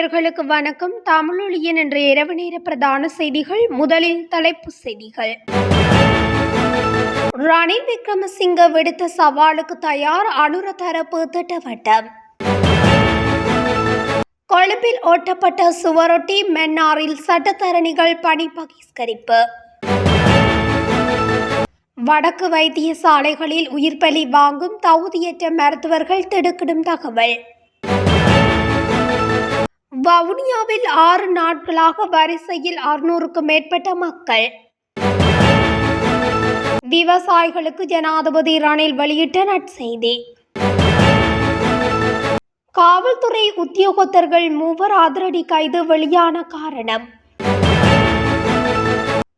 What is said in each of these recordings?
நேயர்களுக்கு வணக்கம். தமிழொலியின் என்ற இரவு நேர பிரதான செய்திகள் முதலில் தலைப்பு செய்திகள். ரணில் விக்ரமசிங்க விடுத்த சவாலுக்கு தயார் அனுர தரப்பு திட்டவட்டம். கொழும்பில் ஓட்டப்பட்ட சுவரொட்டி மென்னாரில் சட்டத்தரணிகள் பணி பகிஷ்கரிப்பு வடக்கு வைத்தியசாலைகளில் உயிர் பலி வாங்கும் தகுதியற்ற மருத்துவர்கள் திடுக்கிடும் தகவல். வவுனியாவில் ஆறு நாட்களாக வரிசையில் அறுநூறுக்கும் மேற்பட்ட மக்கள். விவசாயிகளுக்கு ஜனாதிபதி ரணில் வெளியிட்ட நற்செய்தி. காவல்துறை உத்தியோகத்தர்கள் மூவர் அதிரடி கைது வெளியான காரணம்.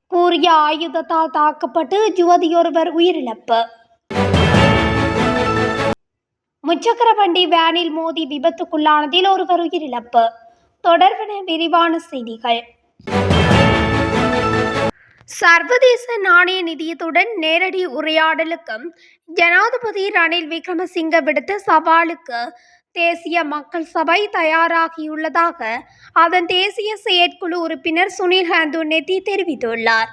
கூறிய ஆயுதத்தால் தாக்கப்பட்டு யுவதியொருவர் உயிரிழப்பு. முச்சக்கர வண்டி வேனில் மோதி விபத்துக்குள்ளானதில் ஒருவர் உயிரிழப்பு. தொடர்பென விரிவான செய்திகள். சர்வதேச நாணய நிதியத்துடன் நேரடி உரையாடலுக்கும் ஜனாதிபதி ரணில் விக்ரமசிங்க விடுத்த சவாலுக்கு தேசிய மக்கள் சபை தயாராகியுள்ளதாக அதன் தேசிய செயற்குழு உறுப்பினர் சுனில் ஹந்து நெத்தி தெரிவித்துள்ளார்.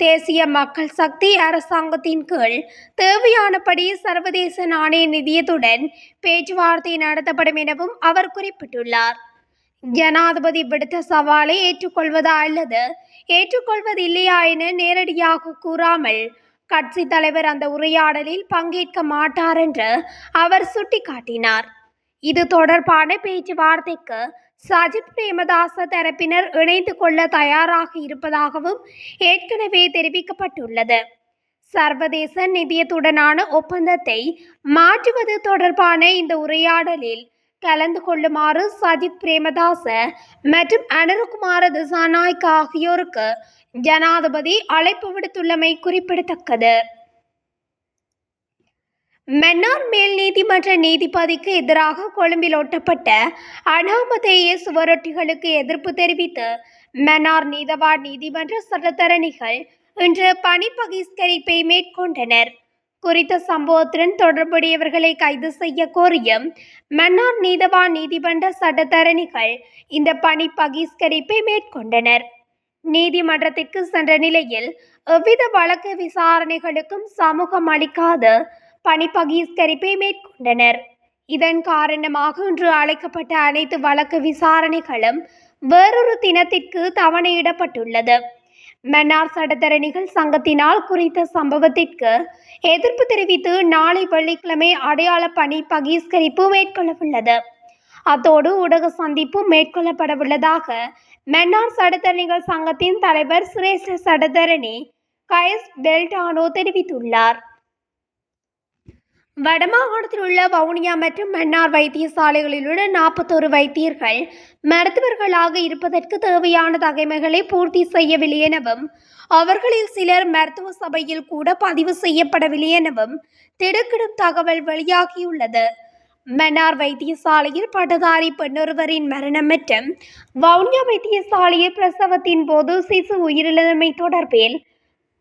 தேசிய மக்கள் சக்தி அரசாங்கத்தின் கீழ் தேவையானபடி சர்வதேச நாணய நிதியத்துடன் பேச்சுவார்த்தை நடத்தப்படும் எனவும் அவர் குறிப்பிட்டுள்ளார். ஜனாதிபதி விடுத்த சவாலை ஏற்றுக்கொள்வதா அல்லது ஏற்றுக்கொள்வதில்லையா என நேரடியாக கூறாமல் கட்சி தலைவர் அந்த உரையாடலில் பங்கேற்க மாட்டார் என்று அவர் சுட்டிக்காட்டினார். இது தொடர்பான பேச்சுவார்த்தைக்கு சஜித் பிரேமதாச தரப்பினர் இணைந்து கொள்ள தயாராக இருப்பதாகவும் ஏற்கனவே தெரிவிக்கப்பட்டுள்ளது. சர்வதேச நிதியத்துடனான ஒப்பந்தத்தை மாற்றுவது தொடர்பான இந்த உரையாடலில் கலந்து கொள்ளுமாறு சஜித் பிரேமதாச மற்றும் அனுரகுமார திசாநாய்க் ஆகியோருக்கு ஜனாதிபதி அழைப்பு விடுத்துள்ளமை குறிப்பிடத்தக்கது. மன்னார் மேல் நீதிமன்ற நீதிபதிக்கு எதிராக கொழும்பில் ஒட்டப்பட்ட அனாமதேய சுவரொட்டிகளுக்கு எதிர்ப்பு தெரிவித்து மன்னார் நீதவான் நீதிமன்ற சட்டத்தரணிகள் இன்று பணி பகிஷ்கரிப்பை மேற்கொண்டனர். குறித்த சம்பவத்துடன் தொடர்புடையவர்களை கைது செய்ய கோரியும் மன்னார் நீதவான் நீதிமன்ற சட்டத்தரணிகள் இந்த பணி பகிஷ்கரிப்பை மேற்கொண்டனர். நீதிமன்றத்திற்கு சென்ற நிலையில் எவ்வித வழக்கு விசாரணைகளுக்கும் சமூகம் அளிக்காத பணி பகிஷ்கரிப்பை மேற்கொண்டனர். இதன் காரணமாக இன்று அழைக்கப்பட்ட அனைத்து வழக்கு விசாரணைகளும் வேறொரு தினத்திற்கு தவணையிடப்பட்டுள்ளது. மன்னார் சட்டத்தரணிகள் சங்கத்தினால் குறித்த சம்பவத்திற்கு எதிர்ப்பு தெரிவித்து நாளை வெள்ளிக்கிழமை அடையாள பணி பகிஷ்கரிப்பு மேற்கொள்ளவுள்ளது. அத்தோடு ஊடக சந்திப்பு மேற்கொள்ளப்படவுள்ளதாக மன்னார் சட்டத்தரணிகள் சங்கத்தின் தலைவர் சிரேஷ்ட சட்டத்தரணி கயஸ் பெல்டானோ தெரிவித்துள்ளார். வடமாகாணத்தில் உள்ள வவுனியா மற்றும் மன்னார் வைத்தியசாலைகளில் உள்ள நாற்பத்தோரு வைத்தியர்கள் மருத்துவர்களாக இருப்பதற்கு தேவையான தகைமைகளை பூர்த்தி செய்யவில்லை எனவும் அவர்களில் சிலர் மருத்துவ சபையில் கூட பதிவு செய்யப்படவில்லை எனவும் திடுக்கிடும் தகவல் வெளியாகியுள்ளது. மன்னார் வைத்தியசாலையில் பட்டதாரி பெண்ணொருவரின் மரணம் மற்றும் வவுனியா வைத்தியசாலையில் பிரசவத்தின் போது சிசு உயிரிழந்தமை தொடர்பில்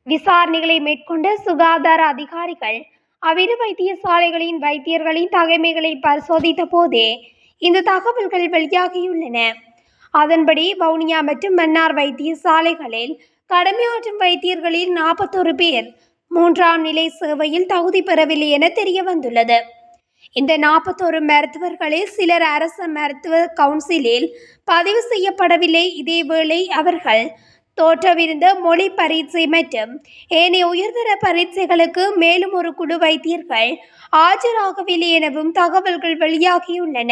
விசாரணைகளை மேற்கொண்ட சுகாதார அதிகாரிகள் அவ்விரு வைத்தியசாலைகளின் வைத்தியர்களின் தகைமைகளை பரிசோதித்த போதே இந்த தகவல்கள் வெளியாகியுள்ளன. அதன்படி வவுனியா மற்றும் மன்னார் வைத்தியசாலைகளில் கடமையாற்றும் வைத்தியர்களில் நாற்பத்தொரு பேர் மூன்றாம் நிலை சேவையில் தகுதி பெறவில்லை என தெரிய வந்துள்ளது இந்த நாற்பத்தோரு மருத்துவர்களில் சிலர் அரச மருத்துவ கவுன்சிலில் பதிவு செய்யப்படவில்லை. இதேவேளை அவர்கள் தோற்றவிருந்த மொழி பரீட்சை மற்றும் ஏனைய உயர்தர பரீட்சைகளுக்கு மேலும் ஒரு குழு வைத்தியர்கள் ஆஜராகவில்லை எனவும் தகவல்கள் வெளியாகியுள்ளன.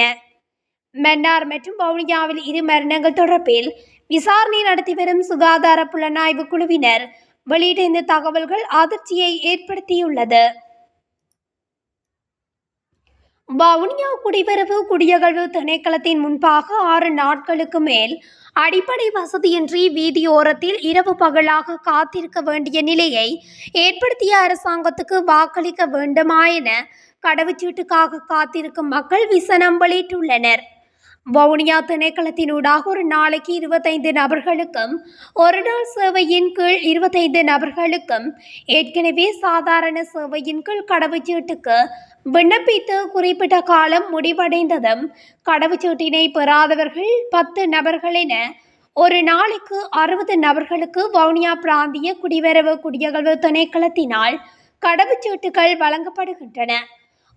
மன்னார் மற்றும் வவுனியாவில் இரு மரணங்கள் தொடர்பில் விசாரணை நடத்தி வரும் சுகாதார புலனாய்வு குழுவினர் வெளியிட்ட இந்த தகவல்கள் அதிர்ச்சியை ஏற்படுத்தியுள்ளது. வவுனியா குடிவரவு குடியகழ்வு திணைக்களத்தின் முன்பாக ஆறு நாட்களுக்கு மேல் அடிப்படை வசதியின்றி வீதியோரத்தில் இரவு பகலாக காத்திருக்க வேண்டிய நிலையை ஏற்படுத்திய அரசாங்கத்துக்கு வாக்களிக்க வேண்டுமா என கடவுச்சீட்டுக்காக காத்திருக்கும் மக்கள் விசனம் வெளியிட்டுள்ளனர். வவுனியா திணைக்களத்தினூடாக ஒரு நாளைக்கு இருபத்தைந்து நபர்களுக்கும் ஒரு நாள் சேவையின் கீழ் இருபத்தைந்து நபர்களுக்கும் ஏற்கனவே சாதாரண சேவையின் கீழ் கடவுச்சீட்டுக்கு விண்ணப்பித்து குறிப்பிட்ட காலம் முடிவடைந்ததும் கடவுச்சீட்டினை பெறாதவர்கள் பத்து நபர்கள் என ஒரு நாளைக்கு அறுபது நபர்களுக்கு வவுனியா பிராந்திய குடிவரவு குடியகல்வு திணைக்களத்தினால் கடவுச்சீட்டுகள் வழங்கப்படுகின்றன.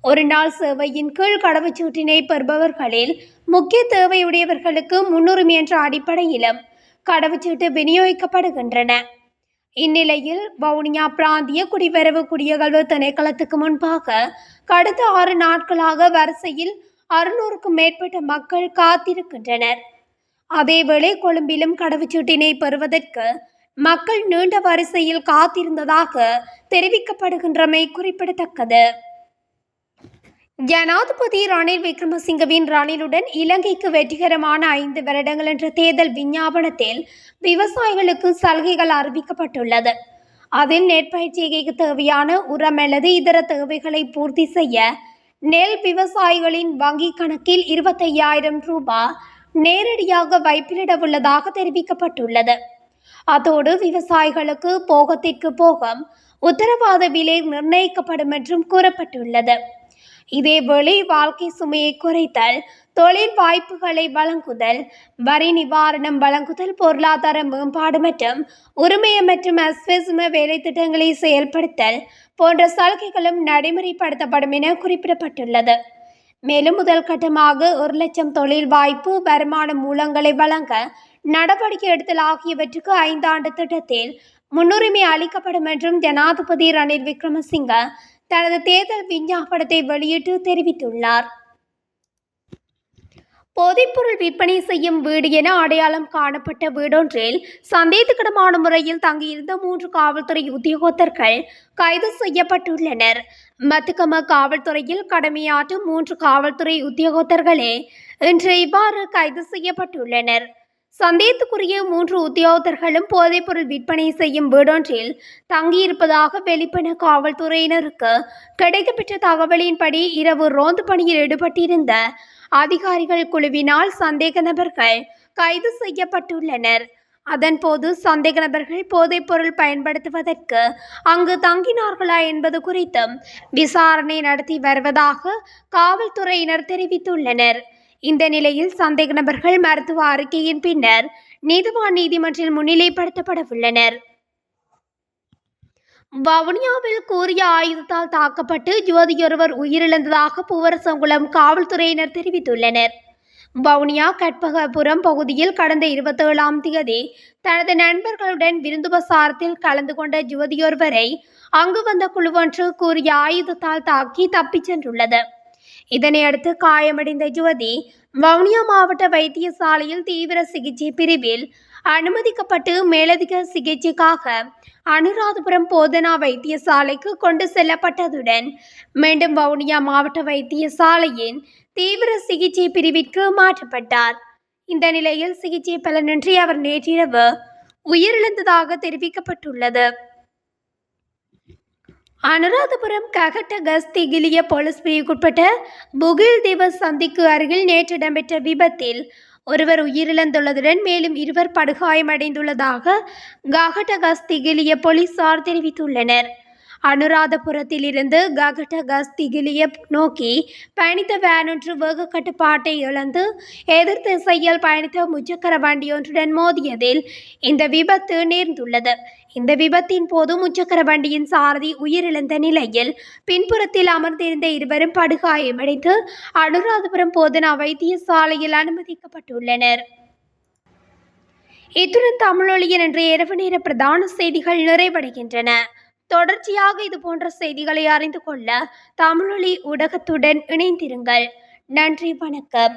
ஒரு நாள் சேவையின் கீழ் கடவுச்சீட்டினை பெறுபவர்களில் முக்கிய தேவையுடையவர்களுக்கு முன்னுரிமை என்ற அடிப்படையிலும் கடவுச்சீட்டு விநியோகிக்கப்படுகின்றன. இந்நிலையில் வவுனியா பிராந்திய குடிவரவு குடியகல்வு திணைக்களத்துக்கு முன்பாக கடந்த ஆறு நாட்களாக வரிசையில் அறுநூறுக்கும் மேற்பட்ட மக்கள் காத்திருக்கின்றனர். அதேவேளை கொழும்பிலும் கடவுச்சீட்டினை பெறுவதற்கு மக்கள் நீண்ட வரிசையில் காத்திருந்ததாக தெரிவிக்கப்படுகின்றமை குறிப்பிடத்தக்கது. ஜனாதிபதி ரணில் விக்ரமசிங்கவின் ரணிலுடன் இலங்கைக்கு வெற்றிகரமான ஐந்து வருடங்கள் என்ற தேர்தல் விஞ்ஞாபனத்தில் விவசாயிகளுக்கு சலுகைகள் அறிவிக்கப்பட்டுள்ளது. அதில் நெற்பயிற்சிகைக்கு தேவையான உரம் அல்லது இதர தேவைகளை பூர்த்தி செய்ய நெல் விவசாயிகளின் வங்கி கணக்கில் இருபத்தையாயிரம் ரூபாய் நேரடியாக வைப்பிலிட உள்ளதாக தெரிவிக்கப்பட்டுள்ளது. அதோடு விவசாயிகளுக்கு போகத்திற்கு போகம் உத்தரவாத விலை நிர்ணயிக்கப்படும் என்றும் கூறப்பட்டுள்ளது. இதேவேளை வாழ்க்கை சுமையை குறைத்தல் தொழில் வாய்ப்புகளை வழங்குதல் வரி நிவாரணம் வழங்குதல் பொருளாதார மேம்பாடு மற்றும் உரிமைய மற்றும் அஸ்வசும வேலை திட்டங்களை செயல்படுத்தல் போன்ற சலுகைகளும் நடைமுறைப்படுத்தப்படும் என குறிப்பிடப்பட்டுள்ளது. மேலும் முதல் கட்டமாக ஒரு லட்சம் தொழில் வாய்ப்பு வருமான மூலங்களை வழங்க நடவடிக்கை எடுத்தல் ஆகியவற்றுக்கு ஐந்தாண்டு திட்டத்தில் முன்னுரிமை அளிக்கப்படும் என்றும் ஜனாதிபதி ரணில் விக்ரமசிங்க தனது தேர்தல் விஞ்ஞாபனத்தை வெளியிட்டு தெரிவித்துள்ளார். போதைப்பொருள் விற்பனை செய்யும் வீடு என அடையாளம் காணப்பட்ட வீடொன்றில் சந்தேகத்திடமான முறையில் தங்கியிருந்த மூன்று காவல்துறை உத்தியோகத்தர்கள் கைது செய்யப்பட்டுள்ளனர். மத்துக்கம காவல்துறையில் கடமையாற்றும் மூன்று காவல்துறை உத்தியோகத்தர்களே இன்று இவ்வாறு கைது செய்யப்பட்டுள்ளனர். சந்தேகத்துக்குரிய மூன்று உத்தியோகத்தர்களும் போதைப்பொருள் விற்பனை செய்யும் வீடொன்றில் தங்கியிருப்பதாக வெளிப்பன காவல்துறையினருக்கு கிடைக்கப்பெற்ற தகவலின்படி இரவு ரோந்து பணியில் ஈடுபட்டிருந்த அதிகாரிகள் குழுவினால் சந்தேக நபர்கள் கைது செய்யப்பட்டுள்ளனர். அதன்போது சந்தேக நபர்கள் போதைப்பொருள் பயன்படுத்துவதற்கு அங்கு தங்கினார்களா என்பது குறித்தும் விசாரணை நடத்தி வருவதாக காவல்துறையினர் தெரிவித்துள்ளனர். இந்த நிலையில் சந்தேக நபர்கள் மருத்துவ அறிக்கையின் பின்னர் நீதிவான் நீதிமன்றில் முன்னிலைப்படுத்தப்பட உள்ளனர் வவுனியாவில் கூறிய ஆயுதத்தால் தாக்கப்பட்டு ஜோதியொருவர் உயிரிழந்ததாக பூவரசங்குளம் காவல்துறையினர் தெரிவித்துள்ளனர். வவுனியா கற்பகபுரம் பகுதியில் கடந்த இருபத்தேழாம் தேதி தனது நண்பர்களுடன் விருந்துபசாரத்தில் கலந்து கொண்ட ஜோதியொருவரை அங்கு வந்த குழுவொன்று கூறிய ஆயுதத்தால் தாக்கி தப்பிச் சென்றுள்ளது. இதனையடுத்து காயமடைந்த ஜுவதி வவுனியா மாவட்ட வைத்தியசாலையில் தீவிர சிகிச்சை பிரிவில் அனுமதிக்கப்பட்டு மேலதிக சிகிச்சைக்காக அனுராதபுரம் போதனா வைத்தியசாலைக்கு கொண்டு செல்லப்பட்டதுடன் மீண்டும் வவுனியா மாவட்ட வைத்தியசாலையின் தீவிர சிகிச்சை பிரிவிற்கு மாற்றப்பட்டார். இந்த நிலையில் சிகிச்சை பலனின்றி அவர் நேற்றிரவு உயிரிழந்ததாக தெரிவிக்கப்பட்டுள்ளது. அனுராதபுரம் ககட்ட கஸ்தி கிளிய போலீஸ் பிரிவுக்குட்பட்ட புகில் திவஸ் சந்திக்கு அருகில் நேற்று இடம்பெற்ற விபத்தில் ஒருவர் உயிரிழந்துள்ளதுடன் மேலும் இருவர் படுகாயமடைந்துள்ளதாக ககட்ட கஸ்தி கிளிய போலீசார் தெரிவித்துள்ளனர். அனுராதபுரத்திலிருந்து ககடகஸ் திகிலிய நோக்கி பயணித்த வேனொன்று வேக கட்டுப்பாட்டை இழந்து எதிர் திசையில் பயணித்த முச்சக்கர வண்டியொன்றுடன் மோதியதில் இந்த விபத்து நேர்ந்துள்ளது. இந்த விபத்தின் போது முச்சக்கர வண்டியின் சாரதி உயிரிழந்த நிலையில் பின்புறத்தில் அமர்ந்திருந்த இருவரும் படுகாயமடைந்து அனுராதபுரம் போதனா வைத்தியசாலையில் அனுமதிக்கப்பட்டுள்ளனர். இத்துடன் தமிழொலியின் இன்றைய இரவு நேர பிரதான செய்திகள் நிறைவடைகின்றன. தொடர்ச்சியாக இது போன்ற செய்திகளை அறிந்து கொள்ள தமிழொலி ஊடகத்துடன் இணைந்திருங்கள். நன்றி வணக்கம்.